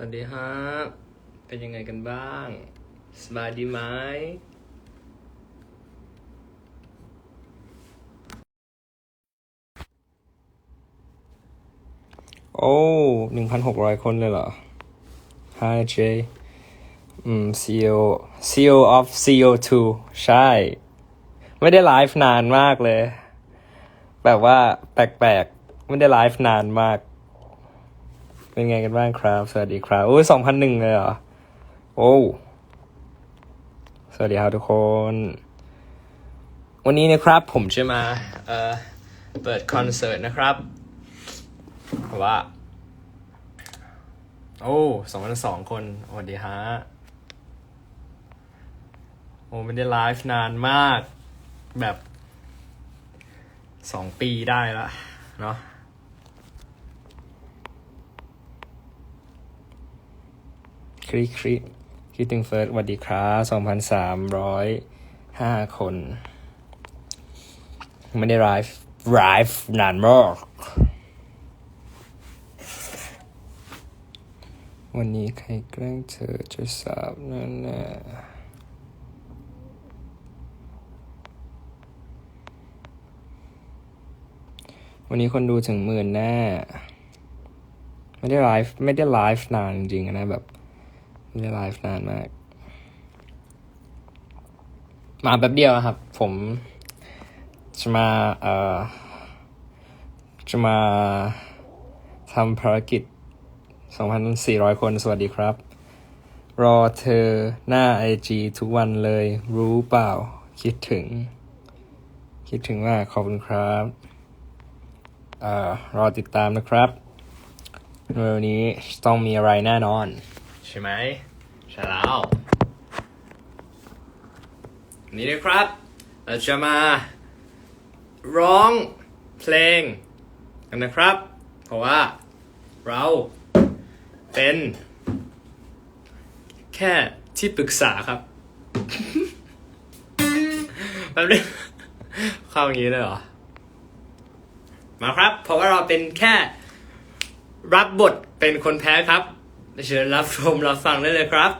วัสดีฮะเป็นยังไงกันบ้าง สบายดีไหมโอ้หนึ่งพันหกร้อยคนเลยเหรอ Hi Jay อืม CEO CEO of CO2 ใช่ ไม่ได้ไลฟ์นานมากเลย แบบว่าแปลกๆ ไม่ได้ไลฟ์นานมาก เป็นไงกันบ้างครับ สวัสดีครับ โอ้ยสองพันหนึ่งเลยเหรอ โอ้สวัสดีครับทุกคน วันนี้นะครับผมจะมาเอ่อเปิดคอนเสิร์ตนะครับเพราะว่า โอ้สองพันสองคนสวัสดีฮะโอ้ไม่ได้ไลฟ์นานมาก แบบสองปีได้ละเนาะ ค ริคริคิดถึงเฟิร์สวัสดีครับสองพันสามร้อยห้าคน ไม่ได้ไลฟ์ไลฟ์นานมากวันนี้ใครแกล้งเธอจะสาบนั่นน่ะวันนี้คนดูถึงหมื่นแน่ ไม่ได้ไลฟ์ไม่ได้ไลฟ์นานจริงๆนะแบบ ไม่ได้ไลฟ์นานมาก มาแป๊บเดียวอะครับ ผม จะมาเอ่อจะมาทำภารกิจ 2,400 คน สวัสดีครับ รอเธอหน้าไอจีทุกวันเลย รู้เปล่า คิดถึง คิดถึงมาก ขอบคุณครับเอ่อรอติดตามนะครับวันนี้ต้องมีอะไรแน่นอน ใช่ไหม ใช่แล้วนนี้นะครับเราจะมาร้องเพลงกันนะครับ เพราะว่าเราเป็นแค่ที่ปรึกษาครับแป๊บนึงเข้าอย่างนี้เลยเหรอ มาครับ เพราะว่าเราเป็นแค่รับบทเป็นคนแพ้ครับ เชิญรับชมรับฟังได้เลยครับ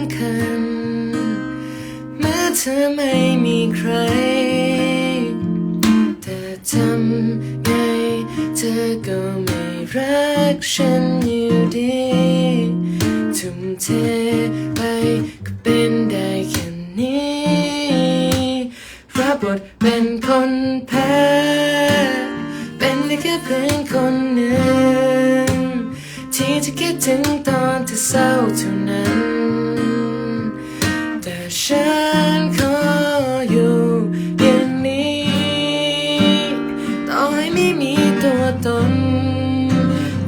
ำคัญเมื่อเธอไม่มีใคร แต่ทำไงเธอก็ไม่รักฉันอยู่ดีทุ่มเทไปก็เป็นได้แค่นี้รับบทเป็นคนแพ้ เป็นได้แค่เพื่อนคนหนึ่งที่จะคิดถึงตอนที่เศร้าเท่านั้น ฉันขออยู่อย่างนี้ ต่อให้ไม่มีตัวตน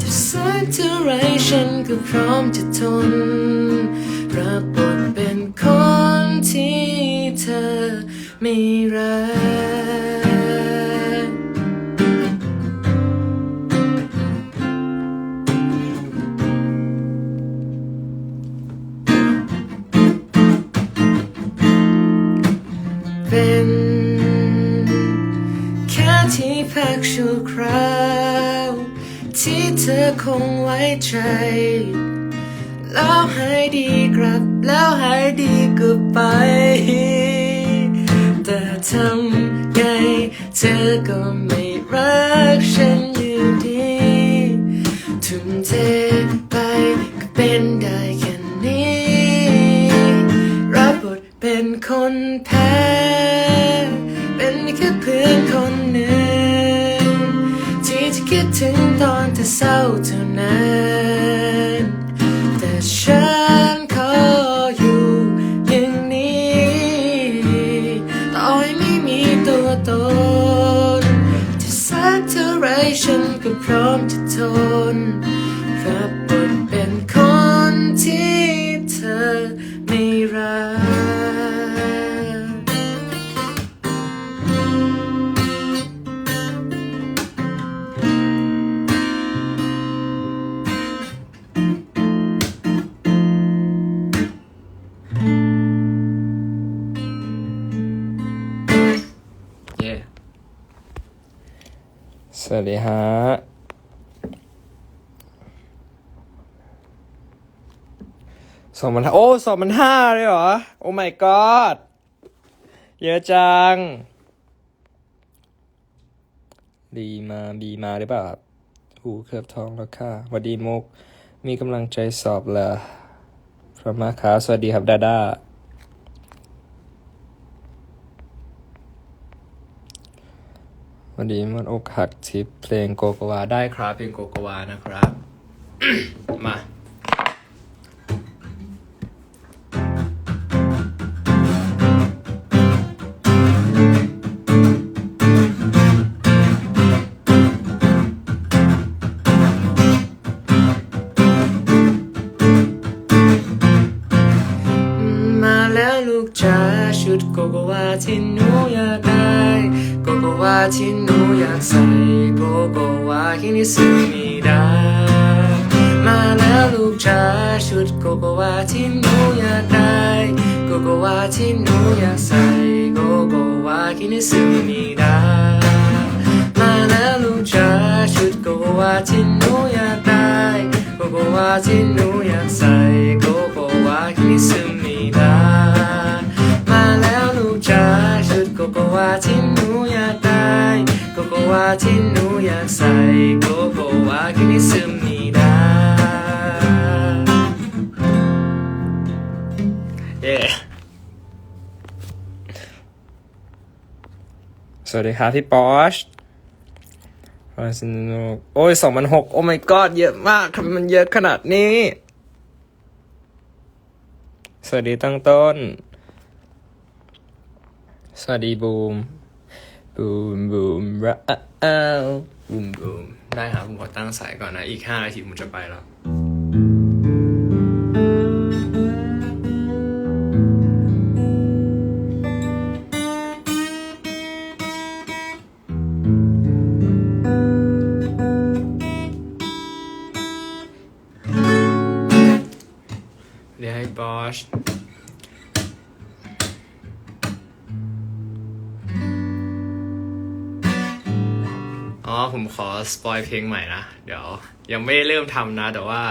จะสักเท่าไรฉันก็พร้อมจะทนรับบทเป็นคนที่เธอไม่รัก คงไว้ใจ แล้วหายดีกลับ แล้วหายดีก็ไป แต่ทำไงเธอก็ไม่รักฉันอยู่ดีทุ่มเทไปก็เป็นได้แค่นี้ รับบทเป็นคนแพ้ เป็นแค่เพื่อนคนหนึ่ง ถึงตอนเธอเศร้าเท่านั้น แต่ฉันขออยู่อย่างนี้ต่อให้ไม่มีตัวตน จะสักเท่าไรฉันก็พร้อมจะทนรับ สองพันโอ้สองพันห้าเลยเหรอ โอ้ my god เยอะจัง ดีมาบีมาหรือเปล่าครับหูเคลือบทองแล้วค่ะวัดดีมุก มีกำลังใจสอบเหรอพระมาครับสวัสดีครับ ดาดาวันนี้มันอกหักทิปเพลงโกโกวาได้ครับเพลงโกโกวานะครับ มา โกโกวาที่หนูอยากได้โกโกวาที่หนูอยากใส่โกโกวาที่นี่ซื้อม่ได้มาแล้วลูกจ๋าชุดโกโกวาที่หนูอยากได้โกโกวาที่หนูอยากใส่โกโกวาที่นี่ซื้อม่ได้มาแล้วลูกจ๋าชุดโกโกวาที่หนูอยากได้โกโกวาที่หนูอยากใส่ ที่หนูอยากใส่โกโกวาที่นี่ซื้อไม่ด้เย้สวัสดีครับพี่ปอชฟาซินโนโอ้ยสองพันหกโอ้ my god เยอะมากทำไมมันเยอะขนาดนี้ สวัสดีตั้งต้น สวัสดีบูมบูมบู มระอ้าวบูมบูมได้ครับผมขอตั้งสายก่อนนะ อีกห้านาทีผมจะไปแล้วเดี๋ยวให้บอช ผมขอสปอยเพลงใหม่นะ เดี๋ยว ยังไม่ได้เริ่มทำนะ แต่ว่า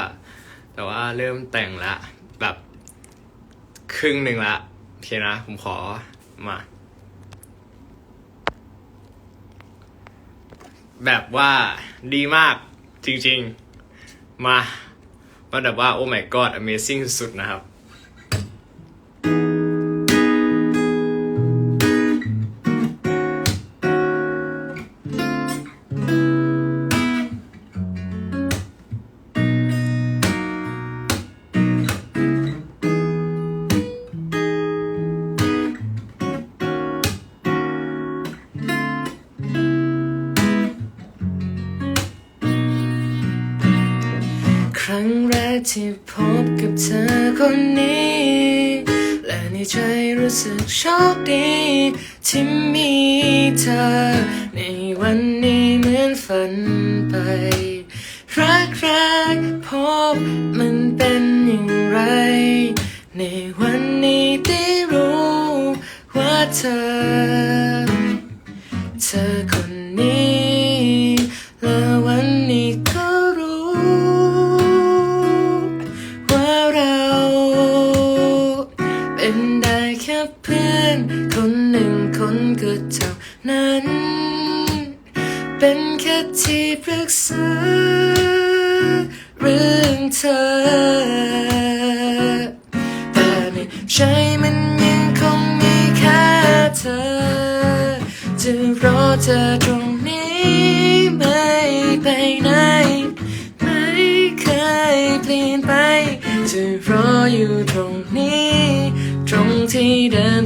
แต่ว่าเริ่มแต่งละแบบครึ่งหนึ่งละโอเคนะ ผมขอมา แบบว่าดีมากจริงๆ มาว่าแบบว่า โอ้ my god amazing สุดนะครับ ที่พบกับเธอคนนี้ และในใจรู้สึกโชคดี ที่มีเธอ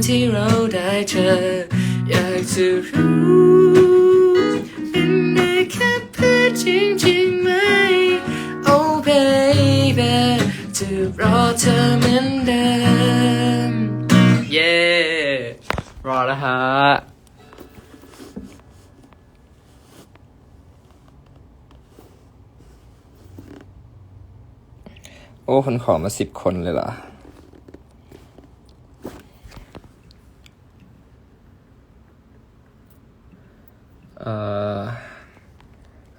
ที่เราได้เจอ อยากจะรู้เป็นได้แค่เพื่อนจริงๆไหม Oh baby จะรอเธอเหมือนเดิม เย้รอแล้วฮะโอ้คนขอมาสิบคนเลยเหรอ เอ่อ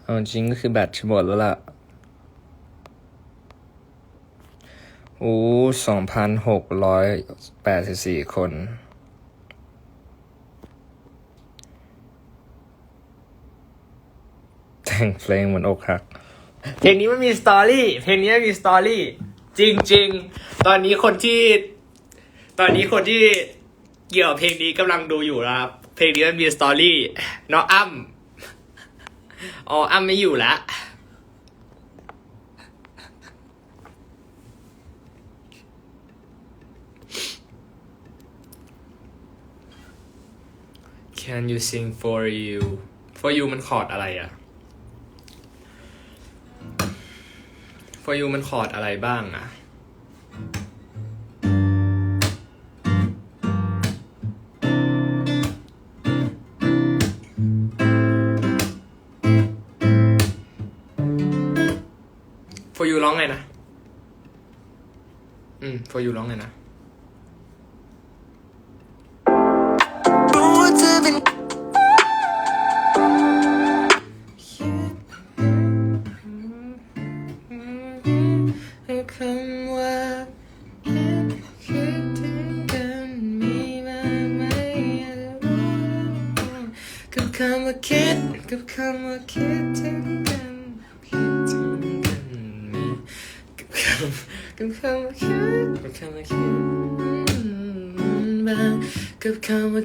เอาจริงก็คือแบตจะหมดแล้วล่ะ โอ้สองพันหกร้อยแปดสิบสี่คน แต่งเพลงเหมือนอกหัก เพลงนี้ไม่มีสตอรี่ เพลงนี้ไม่มีสตอรี่ จริง ๆ ตอนนี้คนที่ ตอนนี้คนที่เกี่ยวเพลงนี้กำลังดูอยู่นะครับ เพลงนี้มันมีสตอรี่น้องอ้ำอ๋ออ้ำไม่อยู่แล้ว Can you sing for you for you มันคอร์ดอะไรอะ for you มันคอร์ดอะไรบ้างอะ you ร้องไงนะ อืม for you ร้องไงนะ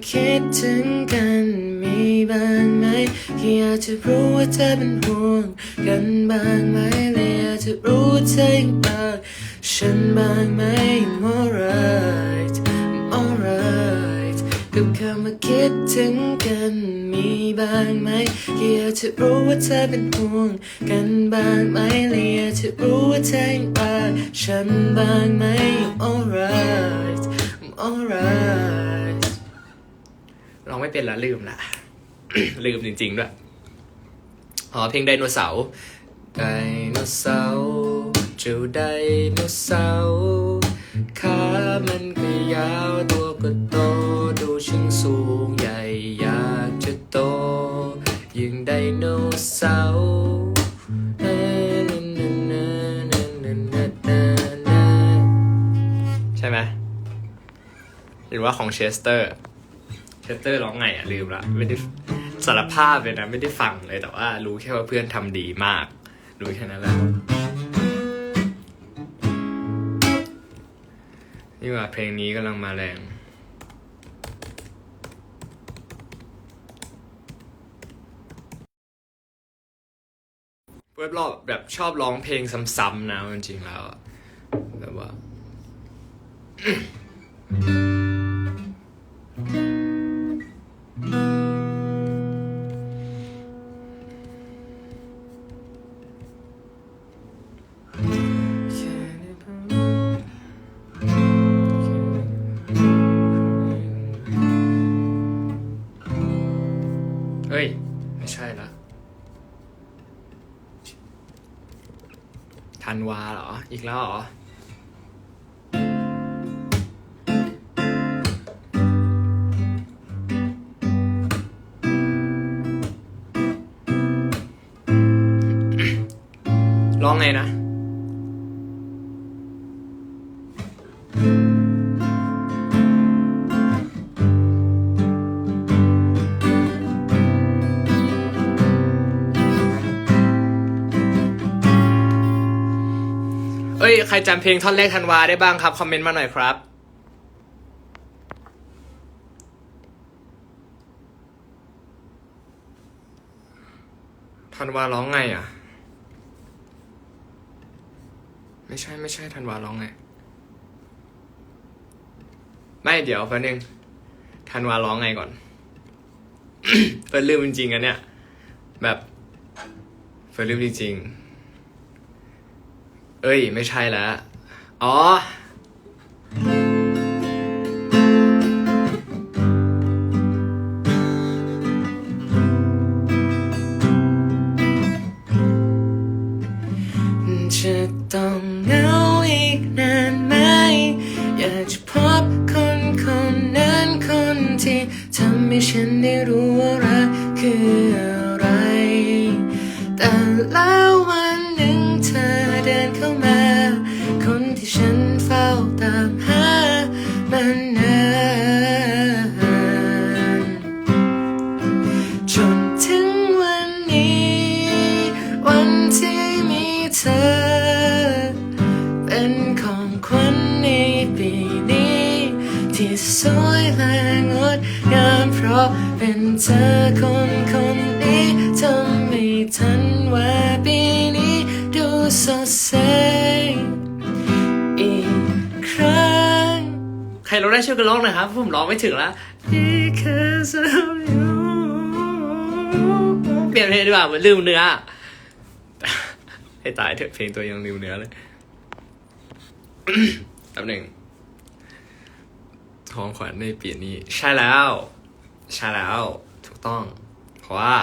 คำว่าคิดถึงกันมีบ้างไหมแค่อยากจะรู้ว่าเธอเป็นห่วงกันบ้างไหมและอยากจะรู้ว่าเธอยังรักฉันบ้างไหม I'm alright I'm alright กับคำว่าคิดถึงกันมีบ้างไหมแค่อยากจะรู้ว่าเธอเป็นห่วงกันบ้างไหมและอยากจะรู้ว่าเธอยังรักฉันบ้างไหม I'm alright I'm alright ร้องไม่เป็นละลืมละลืมจริงๆด้วยอ๋อเพลงไดโนเสาร์ไดโนเสาร์เจ้าไดโนเสาร์ขามันก็ยาวตัวก็โตดูช่างสูงใหญ่อยากจะโตยิงไดโนเสาร์ใช่ไหมหรือว่าของเชสเตอร์ เชสเตอร์ร้องไงอะลืมละไม่ได้สารภาพเลยนะไม่ได้ฟังเลยแต่ว่า รู้แค่ว่าเพื่อนทำดีมาก รู้แค่นั้นแหละนี่ว่าเพลงนี้กำลังมาแรงเพื่อนรอบแบบชอบร้องเพลงซ้ำๆนะจริงๆแล้วแบบว่า ไงนะ เอ้ย ใครจำเพลงท่อนแรกธันวาได้บ้างครับ คอมเมนต์มาหน่อยครับธันวาร้องไงอะ ไม่ใช่ไม่ใช่ธันวาร้องไง ไม่เดี๋ยวแป๊บนึงธันวาร้องไงก่อน เฟิร์นลืมจริงๆอะเนี่ย แบบเฟิร์นลืมจริงๆ เอ้ย ไม่ใช่แล้ว อ๋อ สดใสอีกครั้ง ใครร้องได้ช่วยกันร้องหน่อยครับ ผมร้องไม่ถึงล้ว Because of you เปลี่ยนเพลงดีกว่าเหมือนลืมเนื้อ ให้ตายเถอะเพลงตัวยังลืมเนื้อเลยแป๊บหนึ่งของขวัญในปีนี้ ใช่แล้ว ใช่แล้ว ถูกต้อง เพราะว่า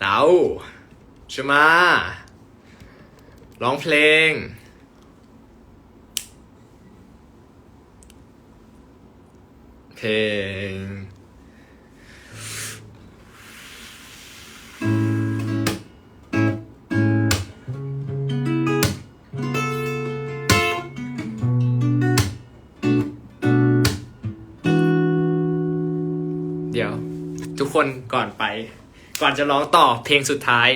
เราจะมา ร้องเพลง เพลง เดี๋ยว ทุกคนก่อนไป ก่อนจะร้องต่อเพลงสุดท้าย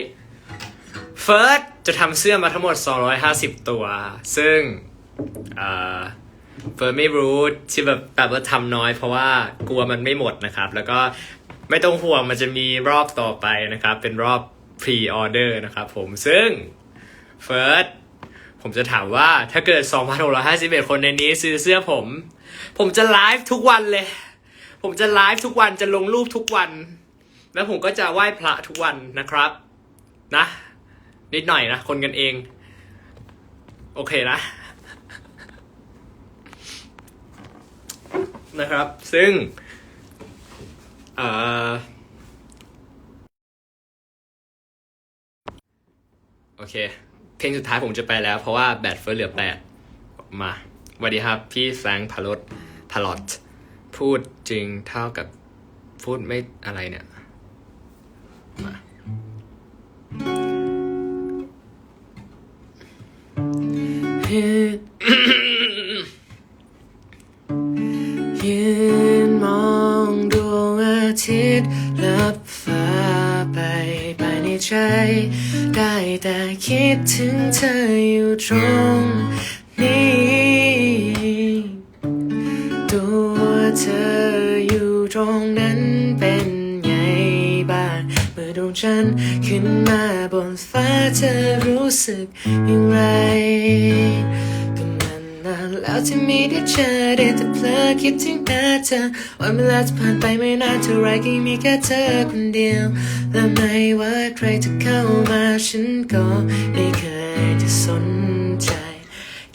เฟิร์ส จะทำเสื้อมาทั้งหมด 250 ตัว ซึ่งเอ่อเฟิร์สไม่รู้ที่แบบแบบว่าทำน้อยเพราะว่ากลัวมันไม่หมดนะครับ แล้วก็ไม่ต้องห่วงมันจะมีรอบต่อไปนะครับ เป็นรอบ pre-order นะครับผมซึ่งเฟิร์สผมจะถามว่าถ้าเกิด 2,651 คนในนี้ซื้อเสื้อผม ผมจะไลฟ์ทุกวันเลย ผมจะไลฟ์ทุกวันจะลงรูปทุกวัน แล้วผมก็จะไหว้พระทุกวันนะครับ นะ นิดหน่อยนะ คนกันเอง โอเคนะ นะครับ ซึ่ง เอ่อ โอเค เพลงสุดท้ายผมจะไปแล้ว เพราะว่าแบตเฟิร์สเหลือแปดมาสวัสดีครับ พี่แฟงพาลดพาลอตพูดจริงเท่ากับพูดไม่อะไรเนี่ย มา ยืนมองดวงอาทิตย์ลับฟ้าไปไปในใจ ได้แต่คิดถึงเธออยู่ตรงนี้ เมื่อดวงจัน ขึ้นมาบนฟ้าเธอรู้สึกอย่างไรก็มันนานแล้วที่ไม่ได้เจอได้แต่เพลอคิดถึงหน้าเธอวันเวลาจะผ่านไปไม่นานเท่าไรก็ยังมีแค่เธอคนเดียว และไม่ว่าใครจะเข้ามาฉันก็ไม่เคยจะสนใจ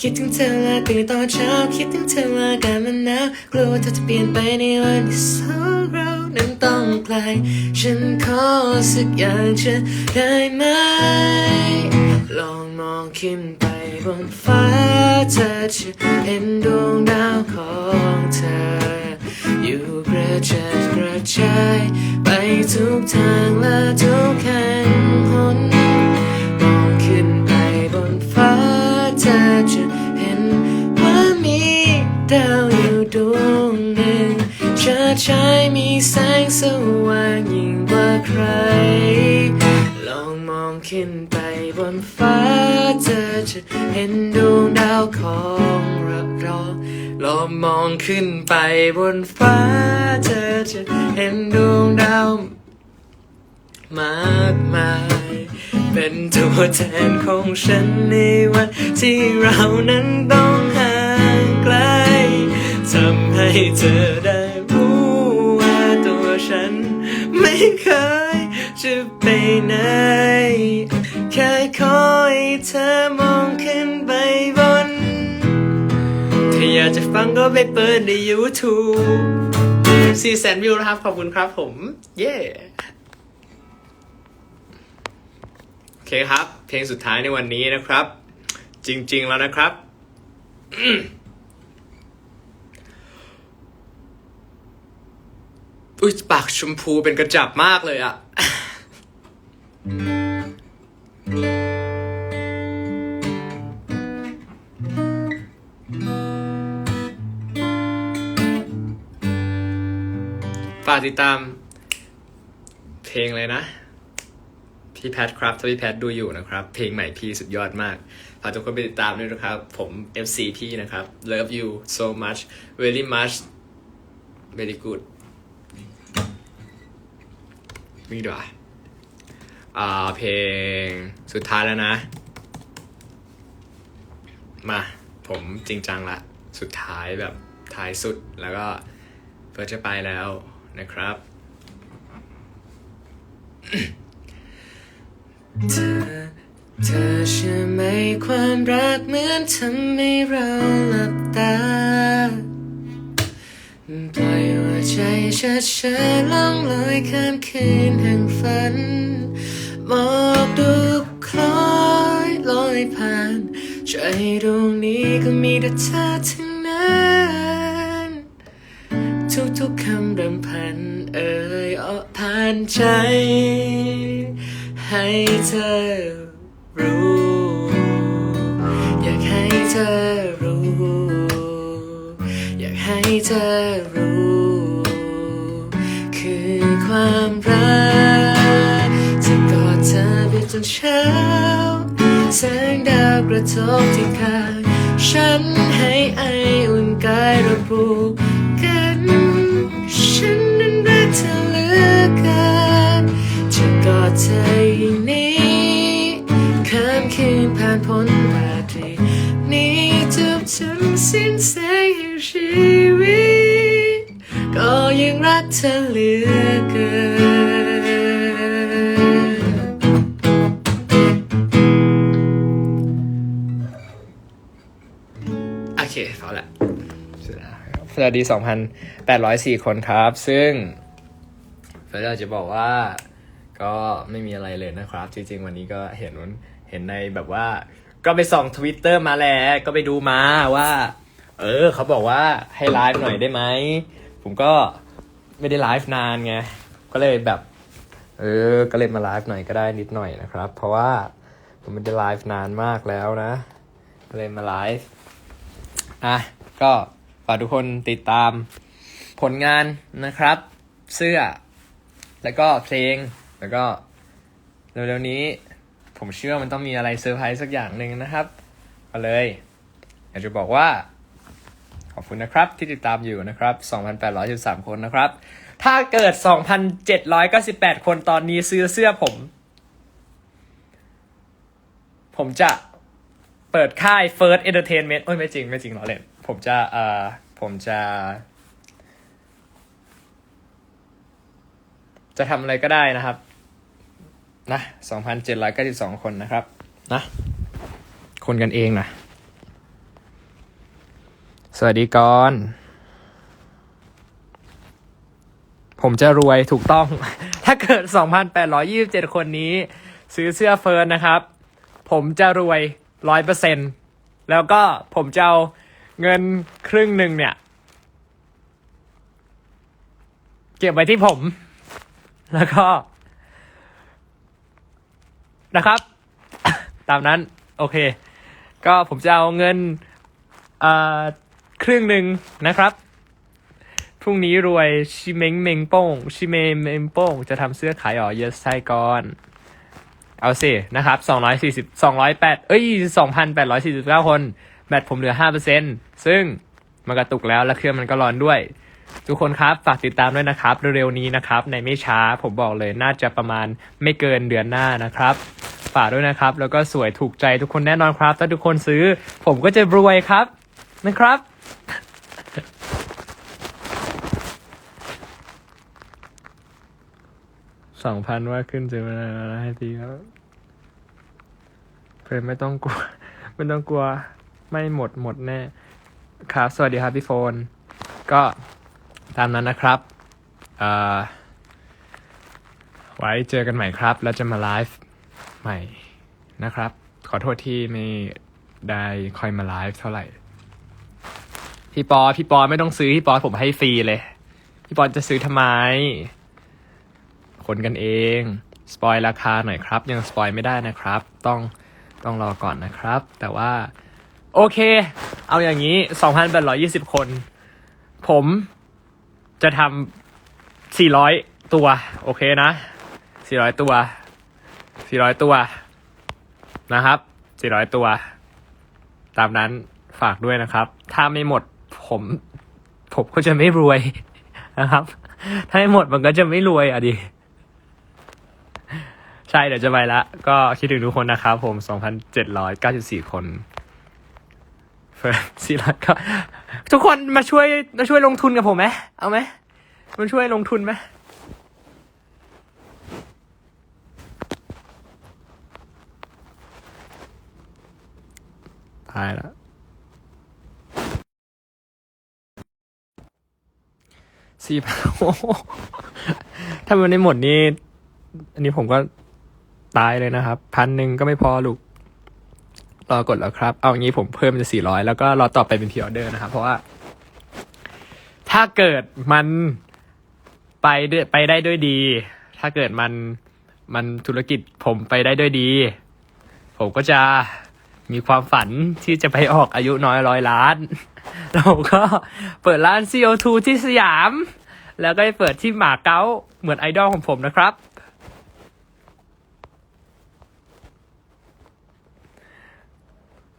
คิดถึงเธอและตื่นตอนเช้าคิดถึงเธอและอากาศมันหนาวกลัวเธอจะเปลี่ยนไปในวันที่สองเรานั้นต้องไกลฉันขอสักอย่างจะได้ไหมลองมองขึ้นไปบนฟ้าเธอจะเห็นดวงดาวของเธอ อยู่กระจัดกระจายไปทุกทางและทุกแห่งหน งเชิดชายมีแสงสว่างยิ่งกว่าใคร ลองมองขึ้นไปบนฟ้าเธอจะเห็นดวงดาวของราเราลองมองขึ้นไปบนฟ้าเธอจะเห็นดวงดาวมากมาย เป็นตัวแทนของฉันในวันที่เรานั้นต้องห่างไกลทำให้เธอได้ ฉัน ไม่เคยจะไปไหน แค่คอยเธอมองขึ้นไปบน ถ้าอยากจะฟังก็ไปเปิดใน YouTube สี่แสนวิวนะครับ ขอบคุณครับผม เย้ โอเคครับ เพลงสุดท้ายในวันนี้นะครับ จริง ๆ แล้วนะครับ อุ้ยปากชมพูเป็นกระจับมากเลยอะฝากติดตาม เพลงเลยนะ พี่แพทครับถ้าพี่แพทดูอยู่นะครับ เพลงใหม่พี่สุดยอดมากฝากทุกคนไปติดตามด้วยนะครับ ผม FC พี่นะครับ love you so much very much very good มีดีกว่าอ่าเพลงสุดท้ายแล้วนะ มาผมจริงจังละ สุดท้ายแบบท้ายสุดแล้วก็เพื่อจะไปแล้วนะครับเธอเธอเชื่อไหมความรักเหมือนทำให้เราหลับตา ปล่อยหัวใจช้าๆล่องลอยข้ามคืนแห่งฝันหมอกดูคล้อยลอยผ่าน ใจดวงนี้ก็มีแต่เธอทั้งนั้นทุกๆคำรำพันเอ่ยออกผ่านใจ ให้เธอ เธอรู้ คือความรักจะกอดเธอไปจนเช้าแสงดาวกระทบที่คางฉันให้ไออุ่นกายราผูกันฉันนั้นรักเธอเหลือเกินจะกอดเธออย่างนี้ข้ามคืนผ่านพ้นราตรีนี้จบจนสิ้นแสง ชีวิต ก็ยังรักเธอเหลือเกิน โอเคพอละสวัสดี 2,804 คนครับ ซึ่งเฟร์สอยาจะบอกว่าก็ไม่มีอะไรเลยนะครับ จริง ๆ วันนี้ก็เห็นเห็นในแบบว่า ก็ไปส่องทวิตเตอร์มาแหละก็ไปดูมาว่า เออ เขาบอกว่าให้ไลฟ์หน่อยได้ไหม ผมก็ไม่ได้ไลฟ์นานไง ก็เลยแบบ เออ ก็เลยมาไลฟ์หน่อยก็ได้นิดหน่อยนะครับ เพราะว่าผมไม่ได้ไลฟ์นานมากแล้วนะ ก็เลยมาไลฟ์อะ ก็ฝากทุกคนติดตามผลงานนะครับ เสื้อ แล้วก็เพลง แล้วก็เร็วๆนี้ ผมเชื่อมันต้องมีอะไรเซอร์ไพรส์สักอย่างหนึ่งนะครับ ก็เลยอยากจะบอกว่า คุณนะครับ ที่ติดตามอยู่นะครับ 2,813 คนนะครับ ถ้าเกิด 2,798 คนตอนนี้ซื้อเสื้อผม ผมจะเปิดค่าย First Entertainment โอ้ยไม่จริง ไม่จริงหรอเล่นผมจะเอ่อผมจะ จะทำอะไรก็ได้นะครับ นะ 2,792 คนนะครับ นะ คนกันเองนะ สวัสดีก่อน ผมจะรวยถูกต้อง ถ้าเกิด 2,827 คนนี้ ซื้อเสื้อเฟิร์นนะครับ ผมจะรวยร้อยเปอร์เซ็นแล้วก็ผมจะเอาเงินครึ่งหนึ่งเนี่ย เก็บไว้ที่ผม แล้วก็ นะครับ ตามนั้น โอเค ก็ผมจะเอาเงินอ่า ครึ่งหนึ่งนะครับ พรุ่งนี้รวยชิเมงเมงโป้งชิเมงเมงโป้งจะทำเสื้อขายอ๋อเยสไซก่อน เอาสินะครับ240 208เอ้ย2,849คน แบตผมเหลือ5%ซึ่งมันกระตุกแล้วและเครื่องมันก็ร้อนด้วย ทุกคนครับ ฝากติดตามด้วยนะครับ เร็วๆนี้นะครับ ในไม่ช้าผมบอกเลยน่าจะประมาณไม่เกินเดือนหน้านะครับฝากด้วยนะครับ แล้วก็สวยถูกใจทุกคนแน่นอนครับ ถ้าทุกคนซื้อ ผมก็จะรวยครับนะครับ สองพันว่าขึ้นซื้อมาแล้วให้ทีครับเพื่อนไม่ต้องกลัว ไม่ต้องกลัว ไม่หมดหมดแน่ ครับ สวัสดีครับพี่โฟน ก็ตามนั้นนะครับเออไว้เจอกันใหม่ครับ แล้วจะมาไลฟ์ใหม่นะครับ ขอโทษที่ไม่ได้คอยมาไลฟ์เท่าไหร่ พี่ปอ พี่ปอไม่ต้องซื้อ พี่ปอผมให้ฟรีเลย พี่ปอจะซื้อทำไม คนกันเอง สปอยราคาหน่อยครับ ยังสปอยไม่ได้นะครับ ต้องต้องรอก่อนนะครับ แต่ว่า โอเค เอาอย่างนี้ 2,820 คน ผมจะทำ400 ตัว โอเคนะ 400 ตัว 400 ตัว นะครับ 400 ตัว ตามนั้นฝากด้วยนะครับ ถ้าไม่หมด ผมผมก็จะไม่รวยนะครับ ถ้าไม่หมดมันก็จะไม่รวยอะดิ ใช่เดี๋ยวจะไปละ ก็คิดถึงทุกคนนะครับผม 2,794 คนเฟิร์นสี่ร้อยก็ทุกคนมาช่วยมาช่วยลงทุนกับผมไหมเอาไหมมาช่วยลงทุนไหมตายแล้ว สี่พันโอ้ถ้ามันไม่หมดนี่อันนี้ผมก็ตายเลยนะครับ พันหนึ่งก็ไม่พอลูก รอกดแล้วครับ เอาอย่างนี้ผมเพิ่มเป็นสี่ร้อยแล้วก็รอต่อไปเป็นพ r ออเดอร์นะครับ เพราะว่า ถ้าเกิดมันไปด้วยไปได้ด้วยดี ถ้าเกิดมันมันธุรกิจผมไปได้ด้วยดี ผมก็จะมีความฝันที่จะไปออกอายุน้อยร้อยล้าน เราก็เปิดร้าน CO2 ที่สยาม แล้วก็ไปเปิดที่หมาเก๊าเหมือนไอดอลของผมนะครับ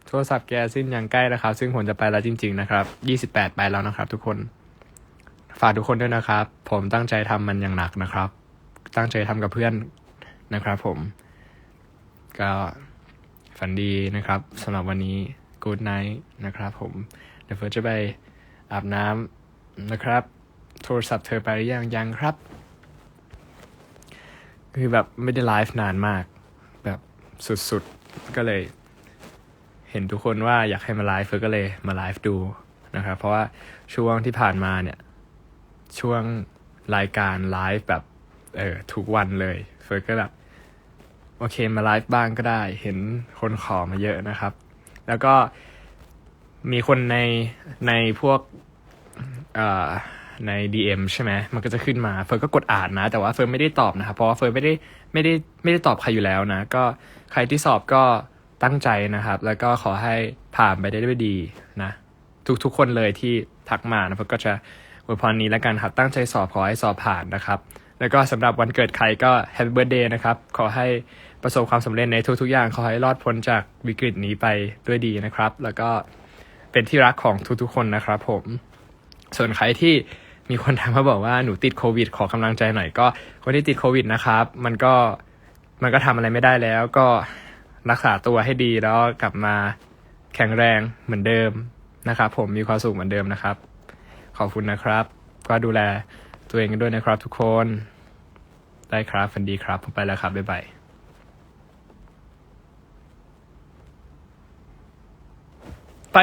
โทรศัพท์แกสิ้นยังใกล้นะครับ ซึ่งผมจะไปแล้วจริง ๆ นะครับ 28 ไปแล้วนะครับ ทุกคน ฝากทุกคนด้วยนะครับ ผมตั้งใจทำมันอย่างหนักนะครับ ตั้งใจทำกับเพื่อนนะครับผม ก็ฝันดีนะครับสำหรับวันนี้ Good night นะครับผม เดี๋ยวเฟิร์สจะไปอาบน้ำนะครับ โทรศัพท์เธอไปหรือยังยังครับ คือแบบไม่ได้ไลฟ์นานมาก แบบสุดๆ ก็เลย เห็นทุกคนว่าอยากให้มาไลฟ์เฟิร์สก็เลยมาไลฟ์ดูนะครับ เพราะว่าช่วงที่ผ่านมาเนี่ย ช่วงรายการไลฟ์แบบเออทุกวันเลย เฟิร์สก็แบบ โอเคมาไลฟ์บ้างก็ได้ เห็นคนขอมาเยอะนะครับ แล้วก็ มีคนในในพวกเอ่อใน DM ใช่ไหม มันก็จะขึ้นมา เฟิร์นก็กดอ่านนะ แต่ว่าเฟิร์นไม่ได้ตอบนะครับ เพราะว่าเฟิร์นไม่ได้ไม่ได้ไม่ได้ตอบใครอยู่แล้วนะ ก็ใครที่สอบก็ตั้งใจนะครับ แล้วก็ขอให้ผ่านไปได้ด้วยดีนะ ทุกทุกคนเลยที่ทักมานะเฟิร์นก็จะอวยพรนี้แล้วกันครับ ตั้งใจสอบขอให้สอบผ่านนะครับ แล้วก็สำหรับวันเกิดใครก็ Happy Birthday นะครับ ขอให้ประสบความสำเร็จในทุกๆอย่าง ขอให้รอดพ้นจากวิกฤตนี้ไปด้วยดีนะครับ แล้วก็ เป็นที่รักของทุกๆคนนะครับผม ส่วนใครที่มีคนถามมาบอกว่าหนูติดโควิด ขอกำลังใจหน่อยก็คนที่ติดโควิดนะครับ มันก็มันก็ทำอะไรไม่ได้แล้ว ก็รักษาตัวให้ดีแล้วกลับมาแข็งแรงเหมือนเดิมนะครับ ผมมีความสุขเหมือนเดิมนะครับ ขอบคุณนะครับ ก็ดูแลตัวเองกันด้วยนะครับ ทุกคนได้ครับฝันดีครับผมไปแล้วครับบ๊ายบายไป